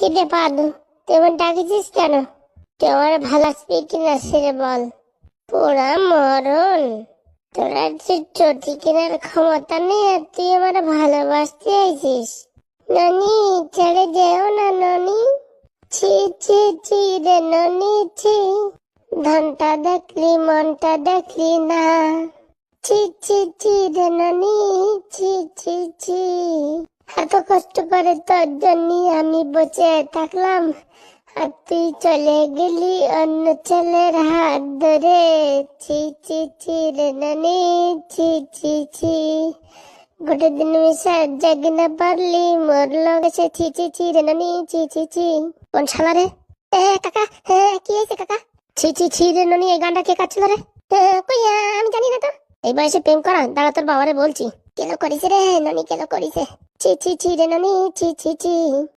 কি রে পাদু তেমন ডাকিছিস কেন? তুই আমার ভালাসবি কিনা সেরে বল। পোড়া মরণ। তোরা যে চটি কেনার ক্ষমতা নেই আর তুই আমার ভালোবাসতে আইছিস। ননি, ছেড়ে যেও না ননি। ছি ছি ছি রে ননি, ছি। ধনটা দেখলি, মনটা দেখলি না। ছি ছি ছি রে ননি, ছি ছি ছি। কষ্ট করে তোর জন্য আমি বসে থাকলাম। আর তুই চলে গেলি অন্য ছেলের হাত ধরে। ছি ছি ছি রে নানি, ছি ছি ছি। গোটে দিন মিশা জাগি না পারলি, মরল গেছে। ছি ছি ছি রে নানি, ছি ছি ছি। কোন শালা রে? এ কাকা হ্যাঁ কি হয়েছে কাকা? ছি ছি ছি রে নানি, এই গানটা কে কাটছিল রে? কই আমি জানি না তো। এই বয়সে প্রেম করা, দাঁড়া তোর বাবারে বলছি। কেন করিছে রে ননি কেন করিছে? ছি ছি ছি রে ননি ছি ছি ছি।